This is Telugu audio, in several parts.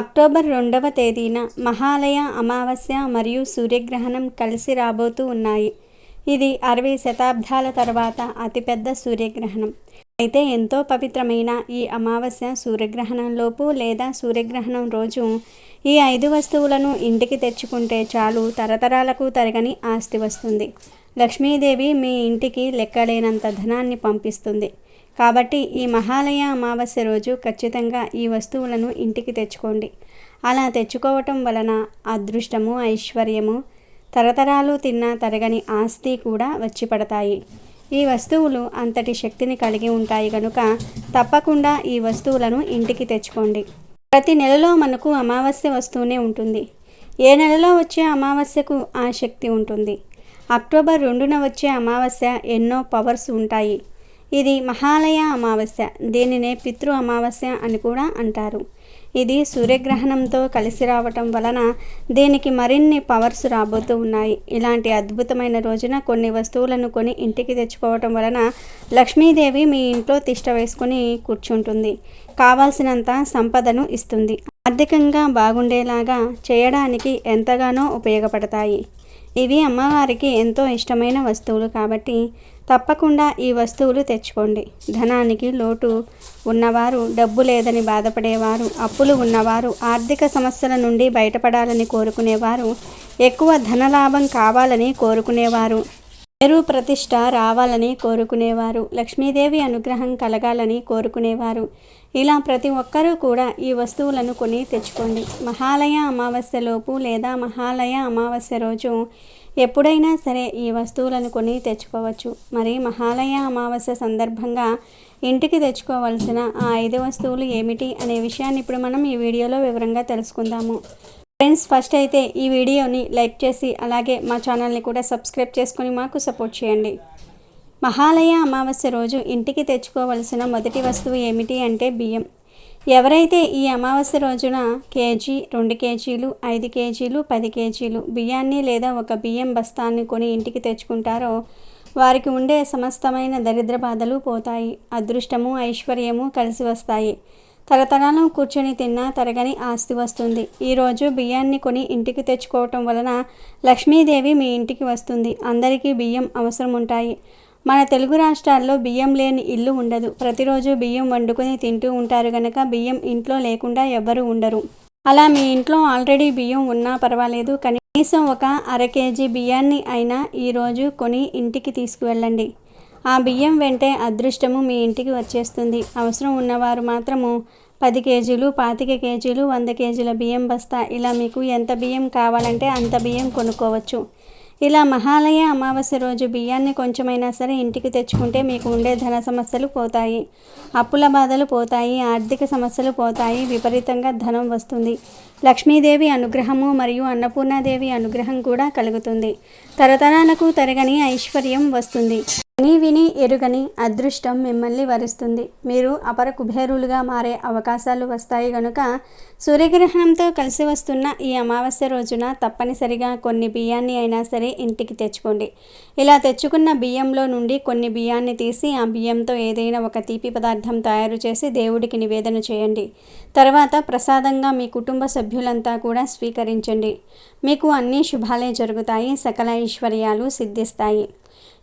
అక్టోబర్ రెండవ తేదీన మహాలయ అమావాస్య మరియు సూర్యగ్రహణం కలిసి రాబోతూ ఉన్నాయి. ఇది అరవై శతాబ్దాల తర్వాత అతిపెద్ద సూర్యగ్రహణం. అయితే ఎంతో పవిత్రమైన ఈ అమావాస్య సూర్యగ్రహణంలోపు లేదా సూర్యగ్రహణం రోజు ఈ ఐదు వస్తువులను ఇంటికి తెచ్చుకుంటే చాలు తరతరాలకు తరగని ఆస్తి వస్తుంది. లక్ష్మీదేవి మీ ఇంటికి లెక్కలేనంత ధనాన్ని పంపిస్తుంది. కాబట్టి ఈ మహాలయ అమావాస్య రోజు ఖచ్చితంగా ఈ వస్తువులను ఇంటికి తెచ్చుకోండి. అలా తెచ్చుకోవటం వలన అదృష్టము ఐశ్వర్యము తరతరాలు తిన్న తరగని ఆస్తి కూడా వచ్చి పడతాయి. ఈ వస్తువులు అంతటి శక్తిని కలిగి ఉంటాయి కనుక తప్పకుండా ఈ వస్తువులను ఇంటికి తెచ్చుకోండి. ప్రతి నెలలో మనకు అమావాస్య వస్తూనే ఉంటుంది. ఏ నెలలో వచ్చే అమావాస్యకు ఆ శక్తి ఉంటుంది? అక్టోబర్ రెండున వచ్చే అమావాస్య ఎన్నో పవర్స్ ఉంటాయి. ఇది మహాలయ అమావాస్య దీనినే పితృ అమావాస్య అని కూడా అంటారు. ఇది సూర్యగ్రహణంతో కలిసి రావటం వలన దీనికి మరిన్ని పవర్స్ రాబోతూ ఉన్నాయి. ఇలాంటి అద్భుతమైన రోజున కొన్ని వస్తువులను కొని ఇంటికి తెచ్చుకోవటం వలన లక్ష్మీదేవి మీ ఇంట్లో తిష్ట వేసుకొని కూర్చుంటుంది. కావాల్సినంత సంపదను ఇస్తుంది. ఆర్థికంగా బాగుండేలాగా చేయడానికి ఎంతగానో ఉపయోగపడతాయి. ఇవి అమ్మవారికి ఎంతో ఇష్టమైన వస్తువులు కాబట్టి తప్పకుండా ఈ వస్తువులు తెచ్చుకోండి. ధనానికి లోటు ఉన్నవారు డబ్బు లేదని బాధపడేవారు అప్పులు ఉన్నవారు ఆర్థిక సమస్యల నుండి బయటపడాలని కోరుకునేవారు ఎక్కువ ధనలాభం కావాలని కోరుకునేవారు పేరు ప్రతిష్ట రావాలని కోరుకునేవారు. లక్ష్మీదేవి అనుగ్రహం కలగాలని కోరుకునేవారు. ఇలా ప్రతి ఒక్కరూ కూడా ఈ వస్తువులను కొని తెచ్చుకోండి. మహాలయ అమావాస్యలోపు లేదా మహాలయ అమావాస్య రోజు ఎప్పుడైనా సరే ఈ వస్తువులను కొని తెచ్చుకోవచ్చు. మరి మహాలయ అమావాస్య సందర్భంగా ఇంటికి తెచ్చుకోవాల్సిన ఆ ఐదు వస్తువులు ఏమిటి అనే విషయాన్ని ఇప్పుడు మనం ఈ వీడియోలో వివరంగా తెలుసుకుందాము. ఫ్రెండ్స్ ఫస్ట్ అయితే ఈ వీడియోని లైక్ చేసి అలాగే మా ఛానల్ని కూడా సబ్స్క్రైబ్ చేసుకొని మాకు సపోర్ట్ చేయండి. మహాలయ అమావాస్య రోజు ఇంటికి తెచ్చుకోవలసిన మొదటి వస్తువు ఏమిటి అంటే బియ్యం. ఎవరైతే ఈ అమావాస్య రోజున కేజీ రెండు కేజీలు ఐదు కేజీలు పది కేజీలు బియ్యాన్ని లేదా ఒక బియ్యం బస్తాన్ని కొని ఇంటికి తెచ్చుకుంటారో వారికి ఉండే సమస్తమైన దరిద్ర బాధలు పోతాయి. అదృష్టము ఐశ్వర్యము కలిసి వస్తాయి. తరతరాలను కూర్చొని తిన్నా తరగని ఆస్తి వస్తుంది. ఈరోజు బియ్యాన్ని కొని ఇంటికి తెచ్చుకోవటం వలన లక్ష్మీదేవి మీ ఇంటికి వస్తుంది. అందరికీ బియ్యం అవసరం ఉంటాయి మన తెలుగు రాష్ట్రాల్లో బియ్యం లేని ఇల్లు ఉండదు. ప్రతిరోజు బియ్యం వండుకొని తింటూ ఉంటారు గనక బియ్యం ఇంట్లో లేకుండా ఎవ్వరూ ఉండరు. అలా మీ ఇంట్లో ఆల్రెడీ బియ్యం ఉన్నా పర్వాలేదు. కనీసం ఒక అర కేజీ బియ్యాన్ని అయినా ఈరోజు కొని ఇంటికి తీసుకువెళ్ళండి. ఆ బియ్యం వెంటే అదృష్టము మీ ఇంటికి వచ్చేస్తుంది. అవసరం ఉన్నవారు మాత్రము పది కేజీలు పాతిక కేజీలు వంద కేజీల బియ్యం బస్తా. ఇలా మీకు ఎంత బియ్యం కావాలంటే అంత బియ్యం కొనుక్కోవచ్చు. ఇలా మహాలయ అమావాస్య రోజు బియ్యాన్ని కొంచెమైనా సరే ఇంటికి తెచ్చుకుంటే మీకు ఉండే ధన సమస్యలు పోతాయి. అప్పుల బాధలు పోతాయి ఆర్థిక సమస్యలు పోతాయి విపరీతంగా ధనం వస్తుంది. లక్ష్మీదేవి అనుగ్రహము మరియు అన్నపూర్ణాదేవి అనుగ్రహం కూడా కలుగుతుంది. తరతరాలకు తరగని ఐశ్వర్యం వస్తుంది. విని విని ఎరుగని అదృష్టం మిమ్మల్ని వరిస్తుంది. మీరు అపర కుబేరులుగా మారే అవకాశాలు వస్తాయి కనుక సూర్యగ్రహణంతో కలిసి వస్తున్న ఈ అమావాస్య రోజున తప్పనిసరిగా కొన్ని బియ్యాన్ని అయినా సరే ఇంటికి తెచ్చుకోండి. ఇలా తెచ్చుకున్న బియ్యంలో నుండి కొన్ని బియ్యాన్ని తీసి ఆ బియ్యంతో ఏదైనా ఒక తీపి పదార్థం తయారు చేసి దేవుడికి నివేదన చేయండి. తర్వాత ప్రసాదంగా మీ కుటుంబ సభ్యులంతా కూడా స్వీకరించండి. మీకు అన్ని శుభాలే జరుగుతాయి సకల ఐశ్వర్యాలు సిద్ధిస్తాయి.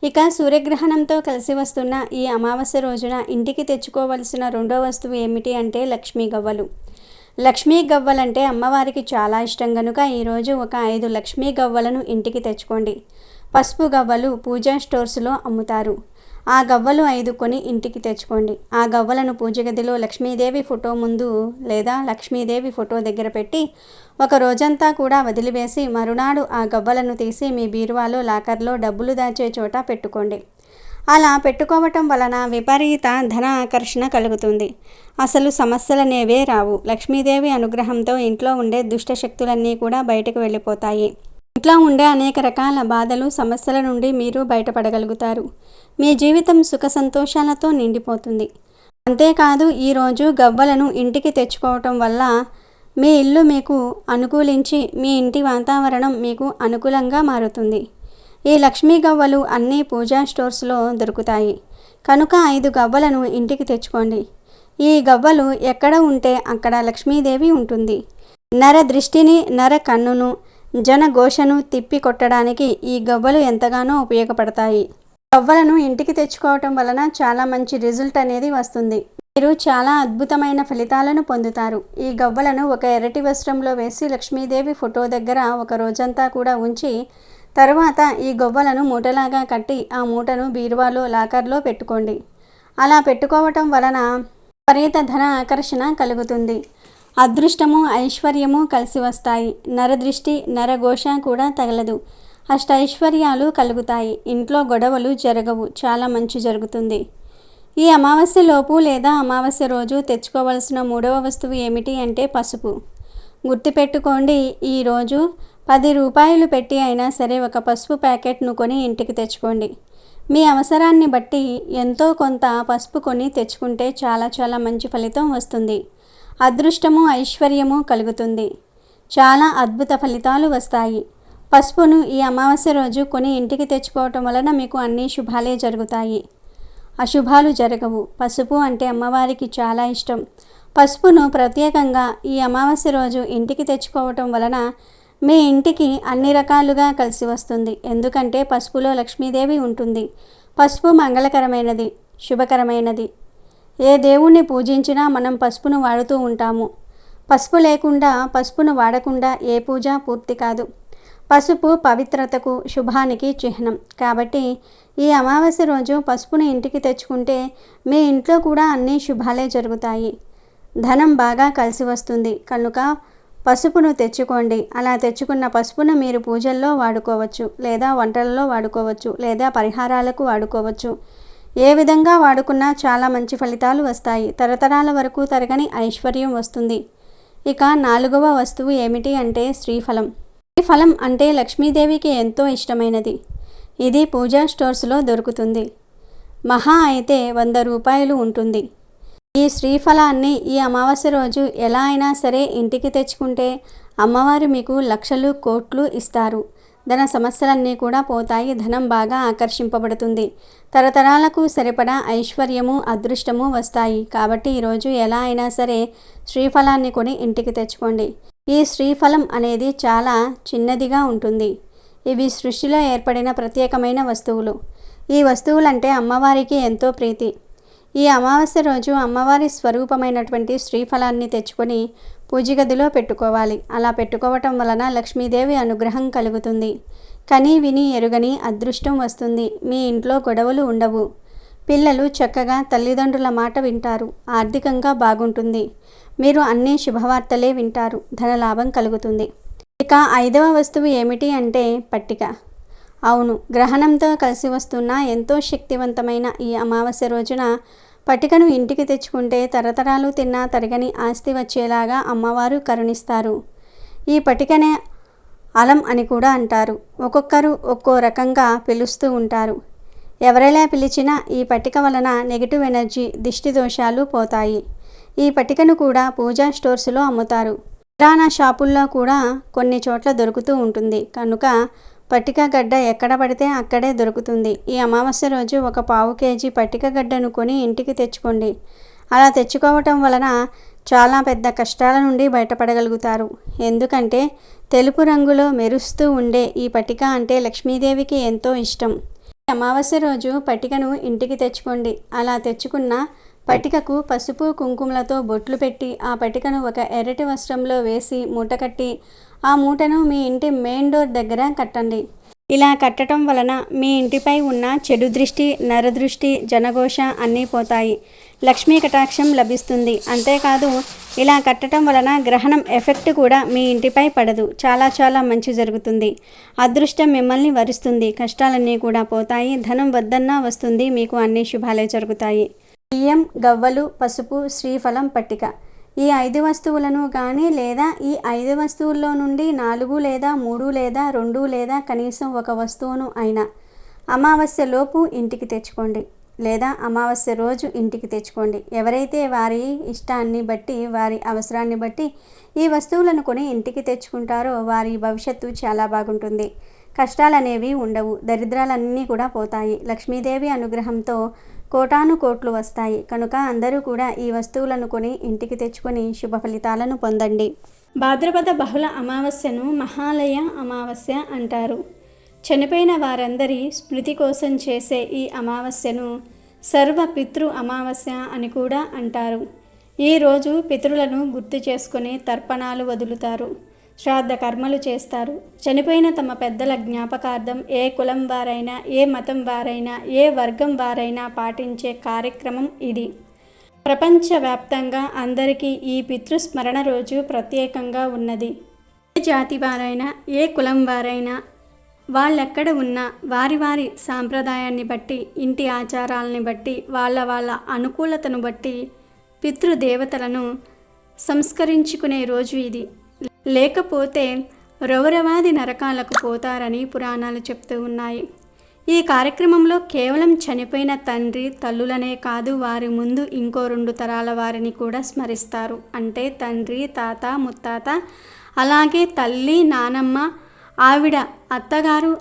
ఇక సూర్యగ్రహణంతో కలిసి వస్తున్న ఈ అమావాస్య రోజున ఇంటికి తెచ్చుకోవలసిన రెండో వస్తువు ఏమిటి అంటే లక్ష్మీ గవ్వలు. లక్ష్మీ గవ్వలంటే అమ్మవారికి చాలా ఇష్టం కనుక ఈరోజు ఒక ఐదు లక్ష్మీ గవ్వలను ఇంటికి తెచ్చుకోండి. పసుపు గవ్వలు పూజా స్టోర్స్లో అమ్ముతారు. ఆ గవ్వలు ఐదు కొని ఇంటికి తెచ్చుకోండి. ఆ గవ్వలను పూజ గదిలో లక్ష్మీదేవి ఫోటో ముందు లేదా లక్ష్మీదేవి ఫోటో దగ్గర పెట్టి ఒక రోజంతా కూడా వదిలివేసి మరునాడు ఆ గవ్వలను తీసి మీ బీరువాలో లాకర్లో డబ్బులు దాచే చోట పెట్టుకోండి. అలా పెట్టుకోవటం వలన విపరీత ధన ఆకర్షణ కలుగుతుంది. అసలు సమస్యలనేవే రావు. లక్ష్మీదేవి అనుగ్రహంతో ఇంట్లో ఉండే దుష్ట శక్తులన్నీ కూడా బయటకు వెళ్ళిపోతాయి. ఇంట్లో ఉండే అనేక రకాల బాధలు సమస్యల నుండి మీరు బయటపడగలుగుతారు. మీ జీవితం సుఖ సంతోషాలతో నిండిపోతుంది. అంతేకాదు ఈరోజు గవ్వలను ఇంటికి తెచ్చుకోవటం వల్ల మీ ఇల్లు మీకు అనుకూలించి మీ ఇంటి వాతావరణం మీకు అనుకూలంగా మారుతుంది. ఈ లక్ష్మీ గవ్వలు అన్ని పూజా స్టోర్స్లో దొరుకుతాయి. కనుక ఐదు గవ్వలను ఇంటికి తెచ్చుకోండి. ఈ గవ్వలు ఎక్కడ ఉంటే అక్కడ లక్ష్మీదేవి ఉంటుంది. నర దృష్టిని నర కన్నును జనఘోషను తిప్పి కొట్టడానికి ఈ గవ్వలు ఎంతగానో ఉపయోగపడతాయి. గవ్వలను ఇంటికి తెచ్చుకోవటం వలన చాలా మంచి రిజల్ట్ అనేది వస్తుంది. మీరు చాలా అద్భుతమైన ఫలితాలను పొందుతారు. ఈ గవ్వలను ఒక ఎర్రటి వస్త్రంలో వేసి లక్ష్మీదేవి ఫోటో దగ్గర ఒక రోజంతా కూడా ఉంచి తరువాత ఈ గవ్వలను మూటలాగా కట్టి ఆ మూటను బీరువాలో లాకర్లో పెట్టుకోండి. అలా పెట్టుకోవటం వలన విపరీత ధన ఆకర్షణ కలుగుతుంది. అదృష్టము ఐశ్వర్యము కలిసి వస్తాయి. నరదృష్టి నరఘోష కూడా తగలదు. అష్ట ఐశ్వర్యాలు కలుగుతాయి. ఇంట్లో గొడవలు జరగవు. చాలా మంచి జరుగుతుంది. ఈ అమావాస్య లోపు లేదా అమావాస్య రోజు తెచ్చుకోవలసిన మూడవ వస్తువు ఏమిటి అంటే పసుపు. గుర్తుపెట్టుకోండి ఈరోజు పది రూపాయలు పెట్టి అయినా సరే ఒక పసుపు ప్యాకెట్ను కొని ఇంటికి తెచ్చుకోండి. మీ అవసరాన్ని బట్టి ఎంతో కొంత పసుపు కొని తెచ్చుకుంటే చాలా చాలా మంచి ఫలితం వస్తుంది. అదృష్టము ఐశ్వర్యము కలుగుతుంది. చాలా అద్భుత ఫలితాలు వస్తాయి. పసుపును ఈ అమావాస్య రోజు కొని ఇంటికి తెచ్చుకోవటం వలన మీకు అన్ని శుభాలే జరుగుతాయి. అశుభాలు జరగవు. పసుపు అంటే అమ్మవారికి చాలా ఇష్టం. పసుపును ప్రత్యేకంగా ఈ అమావాస్య రోజు ఇంటికి తెచ్చుకోవటం వలన మీ ఇంటికి అన్ని రకాలుగా కలిసి వస్తుంది. ఎందుకంటే పసుపులో లక్ష్మీదేవి ఉంటుంది. పసుపు మంగళకరమైనది శుభకరమైనది. ఏ దేవుణ్ణి పూజించినా మనం పసుపును వాడుతూ ఉంటాము. పసుపు లేకుండా పసుపును వాడకుండా ఏ పూజ పూర్తి కాదు. పసుపు పవిత్రతకు శుభానికి చిహ్నం. కాబట్టి ఈ అమావాస్య రోజు పసుపును ఇంటికి తెచ్చుకుంటే మీ ఇంట్లో కూడా అన్ని శుభాలే జరుగుతాయి. ధనం బాగా కలిసి వస్తుంది. కనుక పసుపును తెచ్చుకోండి. అలా తెచ్చుకున్న పసుపును మీరు పూజల్లో వాడుకోవచ్చు. లేదా వంటలలో వాడుకోవచ్చు. లేదా పరిహారాలకు వాడుకోవచ్చు. ఏ విధంగా వాడుకున్నా చాలా మంచి ఫలితాలు వస్తాయి. తరతరాల వరకు తరగని ఐశ్వర్యం వస్తుంది. ఇక నాలుగవ వస్తువు ఏమిటి అంటే శ్రీఫలం. శ్రీఫలం అంటే లక్ష్మీదేవికి ఎంతో ఇష్టమైనది. ఇది పూజా స్టోర్స్లో దొరుకుతుంది. మహా అయితే వంద రూపాయలు ఉంటుంది. ఈ శ్రీఫలాన్ని ఈ అమావాస్య రోజు ఎలా అయినా సరే ఇంటికి తెచ్చుకుంటే అమ్మవారు మీకు లక్షలు కోట్లు ఇస్తారు. ధన సమస్యలన్నీ కూడా పోతాయి. ధనం బాగా ఆకర్షింపబడుతుంది. తరతరాలకు సరిపడా ఐశ్వర్యము అదృష్టము వస్తాయి. కాబట్టి ఈరోజు ఎలా అయినా సరే శ్రీఫలాన్ని కొని ఇంటికి తెచ్చుకోండి. ఈ శ్రీఫలం అనేది చాలా చిన్నదిగా ఉంటుంది. ఇవి సృష్టిలో ఏర్పడిన ప్రత్యేకమైన వస్తువులు. ఈ వస్తువులంటే అమ్మవారికి ఎంతో ప్రీతి. ఈ అమావాస్య రోజు అమ్మవారి స్వరూపమైనటువంటి శ్రీఫలాన్ని తెచ్చుకొని పూజగదిలో పెట్టుకోవాలి. అలా పెట్టుకోవటం వలన లక్ష్మీదేవి అనుగ్రహం కలుగుతుంది. కని విని ఎరుగని అదృష్టం వస్తుంది. మీ ఇంట్లో గొడవలు ఉండవు. పిల్లలు చక్కగా తల్లిదండ్రుల మాట వింటారు. ఆర్థికంగా బాగుంటుంది. మీరు అన్ని శుభవార్తలే వింటారు. ధనలాభం కలుగుతుంది. ఇక ఐదవ వస్తువు ఏమిటి అంటే పట్టిక. అవును గ్రహణంతో కలిసి వస్తున్న ఎంతో శక్తివంతమైన ఈ అమావాస్య రోజున పట్టికను ఇంటికి తెచ్చుకుంటే తరతరాలు తిన్నా తరగని ఆస్తి వచ్చేలాగా అమ్మవారు కరుణిస్తారు. ఈ పట్టికనే అలం అని కూడా అంటారు. ఒక్కొక్కరు ఒక్కో రకంగా పిలుస్తూ ఉంటారు. ఎవరెలా పిలిచినా ఈ పట్టిక వలన నెగిటివ్ ఎనర్జీ దిష్టి దోషాలు పోతాయి. ఈ పట్టికను కూడా పూజా స్టోర్స్లో అమ్ముతారు. కిరాణా షాపుల్లో కూడా కొన్ని చోట్ల దొరుకుతూ ఉంటుంది. కనుక పట్టిక గడ్డ ఎక్కడ పడితే అక్కడే దొరుకుతుంది. ఈ అమావాస్య రోజు ఒక పావు కేజీ పట్టిక గడ్డను కొని ఇంటికి తెచ్చుకోండి. అలా తెచ్చుకోవటం వలన చాలా పెద్ద కష్టాల నుండి బయటపడగలుగుతారు. ఎందుకంటే తెలుపు రంగులో మెరుస్తూ ఉండే ఈ పట్టిక అంటే లక్ష్మీదేవికి ఎంతో ఇష్టం. అమావాస్య రోజు పట్టికను ఇంటికి తెచ్చుకోండి. అలా తెచ్చుకున్న పట్టికకు పసుపు కుంకుమలతో బొట్లు పెట్టి ఆ పట్టికను ఒక ఎర్రటి వస్త్రంలో వేసి మూట కట్టి ఆ మూటను మీ ఇంటి మెయిన్ డోర్ దగ్గర కట్టండి. ఇలా కట్టడం వలన మీ ఇంటిపై ఉన్న చెడు దృష్టి నరదృష్టి జనఘోష అన్నీ పోతాయి. లక్ష్మీ కటాక్షం లభిస్తుంది. అంతేకాదు ఇలా కట్టడం వలన గ్రహణం ఎఫెక్ట్ కూడా మీ ఇంటిపై పడదు. చాలా చాలా మంచి జరుగుతుంది. అదృష్టం మిమ్మల్ని వరిస్తుంది. కష్టాలన్నీ కూడా పోతాయి. ధనం వద్దన్నా వస్తుంది. మీకు అన్ని శుభాలే జరుగుతాయి. బియ్యం గవ్వలు పసుపు శ్రీఫలం పట్టిక. ఈ ఐదు వస్తువులను కానీ లేదా ఈ ఐదు వస్తువుల్లో నుండి నాలుగు లేదా మూడు లేదా రెండు లేదా కనీసం ఒక వస్తువును అయినా అమావాస్య లోపు ఇంటికి తెచ్చుకోండి లేదా అమావాస్య రోజు ఇంటికి తెచ్చుకోండి. ఎవరైతే వారి ఇష్టాన్ని బట్టి వారి అవసరాన్ని బట్టి ఈ వస్తువులను కొని ఇంటికి తెచ్చుకుంటారో వారి భవిష్యత్తు చాలా బాగుంటుంది. కష్టాలనేవి ఉండవు దరిద్రాలన్నీ కూడా పోతాయి. లక్ష్మీదేవి అనుగ్రహంతో కోటాను కోట్లు వస్తాయి. కనుక అందరూ కూడా ఈ వస్తువులను కొని ఇంటికి తెచ్చుకొని శుభ ఫలితాలను పొందండి. భాద్రపద బహుళ అమావాస్యను మహాలయ అమావాస్య అంటారు. చనిపోయిన వారందరి స్మృతి కోసం చేసే ఈ అమావాస్యను సర్వ పితృ అమావాస్య అని కూడా అంటారు. ఈ రోజు పితరులను గుర్తు చేసుకుని తర్పణాలు వదులుతారు. శ్రాద్ధ కర్మలు చేస్తారు. చనిపోయిన తమ పెద్దల జ్ఞాపకార్థం ఏ కులం వారైనా ఏ మతం వారైనా ఏ వర్గం వారైనా పాటించే కార్యక్రమం ఇది. ప్రపంచవ్యాప్తంగా అందరికీ ఈ పితృస్మరణ రోజు ప్రత్యేకంగా ఉన్నది. ఏ జాతి వారైనా ఏ కులం వారైనా వాళ్ళెక్కడ ఉన్నా వారి వారి సాంప్రదాయాన్ని బట్టి ఇంటి ఆచారాలని బట్టి వాళ్ళ వాళ్ళ అనుకూలతను బట్టి పితృదేవతలను సంస్కరించుకునే రోజు ఇది. లేకపోతే రౌరవాది నరకాలకు పోతారని పురాణాలు చెప్తూ ఉన్నాయి. ఈ కార్యక్రమంలో కేవలం చనిపోయిన తండ్రి తల్లులనే కాదు వారి ముందు ఇంకో రెండు తరాల వారిని కూడా స్మరిస్తారు. అంటే తండ్రి తాత ముత్తాత అలాగే తల్లి నానమ్మ ఆవిడ అత్తగారు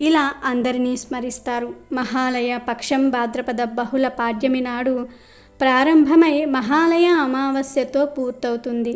ఇలా అందరినీ స్మరిస్తారు. మహాలయ పక్షం భాద్రపద బహుళ పాడ్యమి నాడు ప్రారంభమై మహాలయ అమావాస్యతో పూర్తవుతుంది.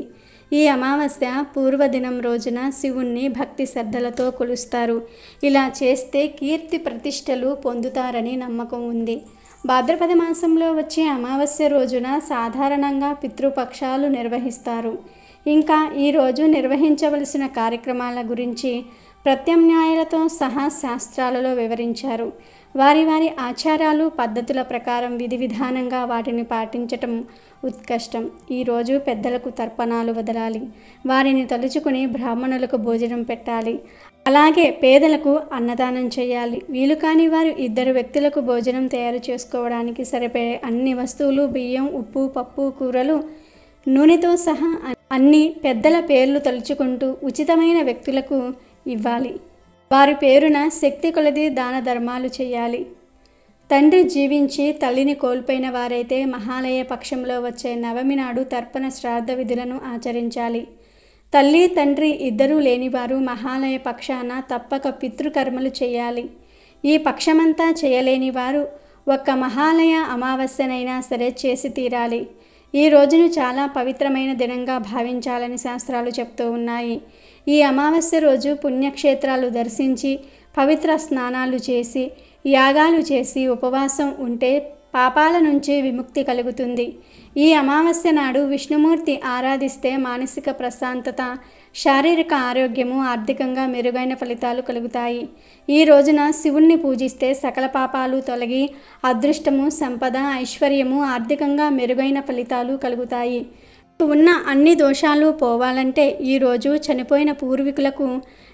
ఈ అమావాస్య పూర్వదినం రోజున శివుణ్ణి భక్తి శ్రద్ధలతో కొలుస్తారు. ఇలా చేస్తే కీర్తి ప్రతిష్టలు పొందుతారని నమ్మకం ఉంది. భాద్రపద మాసంలో వచ్చే అమావాస్య రోజున సాధారణంగా పితృపక్షాలు నిర్వహిస్తారు. ఇంకా ఈరోజు నిర్వహించవలసిన కార్యక్రమాల గురించి ప్రత్యామ్నాయాలతో సహా శాస్త్రాలలో వివరించారు. వారి వారి ఆచారాలు పద్ధతుల ప్రకారం విధి విధానంగా వాటిని పాటించటం ఉత్కష్టం. ఈరోజు పెద్దలకు తర్పణాలు వదలాలి. వారిని తలుచుకుని బ్రాహ్మణులకు భోజనం పెట్టాలి. అలాగే పేదలకు అన్నదానం చేయాలి. వీలు కాని వారు ఇద్దరు వ్యక్తులకు భోజనం తయారు చేసుకోవడానికి సరిపోయే అన్ని వస్తువులు బియ్యం ఉప్పు పప్పు కూరలు నూనెతో సహా అన్ని పెద్దల పేర్లు తలుచుకుంటూ ఉచితమైన వ్యక్తులకు ఇవ్వాలి. వారి పేరున శక్తి కొలది దాన ధర్మాలు చేయాలి. తండ్రి జీవించి తల్లిని కోల్పోయిన వారైతే మహాలయ పక్షంలో వచ్చే నవమి నాడు తర్పణ శ్రాద్ధ విధులను ఆచరించాలి. తల్లి తండ్రి ఇద్దరూ లేనివారు మహాలయ పక్షాన తప్పక పితృకర్మలు చేయాలి. ఈ పక్షమంతా చేయలేని వారు ఒక్క మహాలయ అమావాస్యనైనా సరే చేసి తీరాలి. ఈ రోజును చాలా పవిత్రమైన దినంగా భావించాలని శాస్త్రాలు చెప్తూ ఉన్నాయి. ఈ అమావాస్య రోజు పుణ్యక్షేత్రాలు దర్శించి పవిత్ర స్నానాలు చేసి యాగాలు చేసి ఉపవాసం ఉంటే పాపాల నుంచి విముక్తి కలుగుతుంది. ఈ అమావాస్య నాడు విష్ణుమూర్తి ఆరాధిస్తే మానసిక ప్రశాంతత శారీరక ఆరోగ్యము ఆర్థికంగా మెరుగైన ఫలితాలు కలుగుతాయి. ఈ రోజున శివుణ్ణి పూజిస్తే సకల పాపాలు తొలగి అదృష్టము సంపద ఐశ్వర్యము ఆర్థికంగా మెరుగైన ఫలితాలు కలుగుతాయి. ఉన్న అన్ని దోషాలు పోవాలంటే ఈరోజు చనిపోయిన పూర్వీకులకు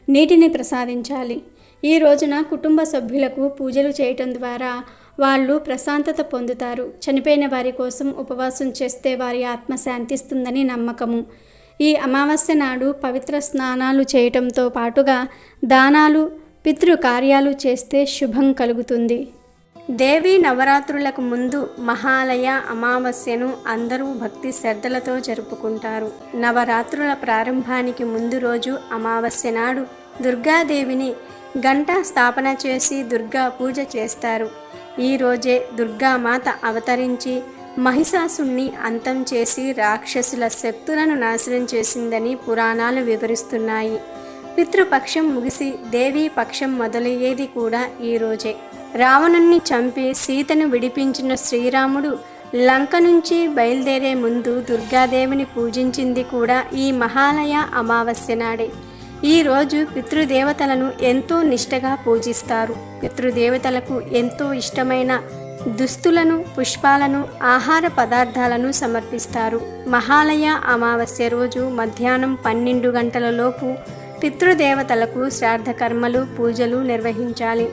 నీటిని ప్రసాదించాలి. ఈ రోజున కుటుంబ సభ్యులకు పూజలు చేయటం ద్వారా వాళ్ళు ప్రశాంతత పొందుతారు. చనిపోయిన వారి కోసం ఉపవాసం చేస్తే వారి ఆత్మ శాంతిస్తుందని నమ్మకము. ఈ అమావాస్య నాడు పవిత్ర స్నానాలు చేయటంతో పాటుగా దానాలు పితృ కార్యాలు చేస్తే శుభం కలుగుతుంది. దేవి నవరాత్రులకు ముందు మహాలయ అమావాస్యను అందరూ భక్తి శ్రద్ధలతో జరుపుకుంటారు. నవరాత్రుల ప్రారంభానికి ముందు రోజు అమావాస్య నాడు దుర్గాదేవిని గంట స్థాపన చేసి దుర్గా పూజ చేస్తారు. ఈ రోజే దుర్గామాత అవతరించి మహిషాసుణ్ణి అంతం చేసి రాక్షసుల శక్తులను నాశనం చేసిందని పురాణాలు వివరిస్తున్నాయి. పితృపక్షం ముగిసి దేవీ పక్షం మొదలయ్యేది కూడా ఈ రోజే. రావణుణ్ణి చంపి సీతను విడిపించిన శ్రీరాముడు లంక నుంచి బయలుదేరే ముందు దుర్గాదేవిని పూజించింది కూడా ఈ మహాలయ అమావాస్య నాడే. ఈ రోజు పితృదేవతలను ఎంతో నిష్టగా పూజిస్తారు. పితృదేవతలకు ఎంతో ఇష్టమైన దుస్తులను పుష్పాలను ఆహార పదార్థాలను సమర్పిస్తారు. మహాలయ అమావాస్య రోజు మధ్యాహ్నం పన్నెండు గంటలలోపు పితృదేవతలకు శ్రాద్ధ కర్మలు పూజలు నిర్వహించాలి.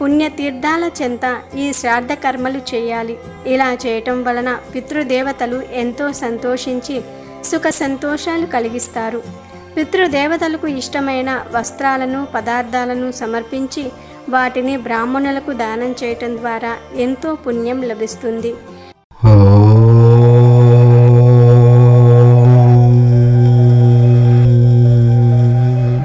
పుణ్యతీర్థాల చెంత ఈ శ్రాద్ధ కర్మలు చేయాలి. ఇలా చేయటం వలన పితృదేవతలు ఎంతో సంతోషించి సుఖ సంతోషాలు కలిగిస్తారు. పితృదేవతలకు ఇష్టమైన వస్త్రాలను పదార్థాలను సమర్పించి వాటిని బ్రాహ్మణులకు దానం చేయటం ద్వారా ఎంతో పుణ్యం లభిస్తుంది.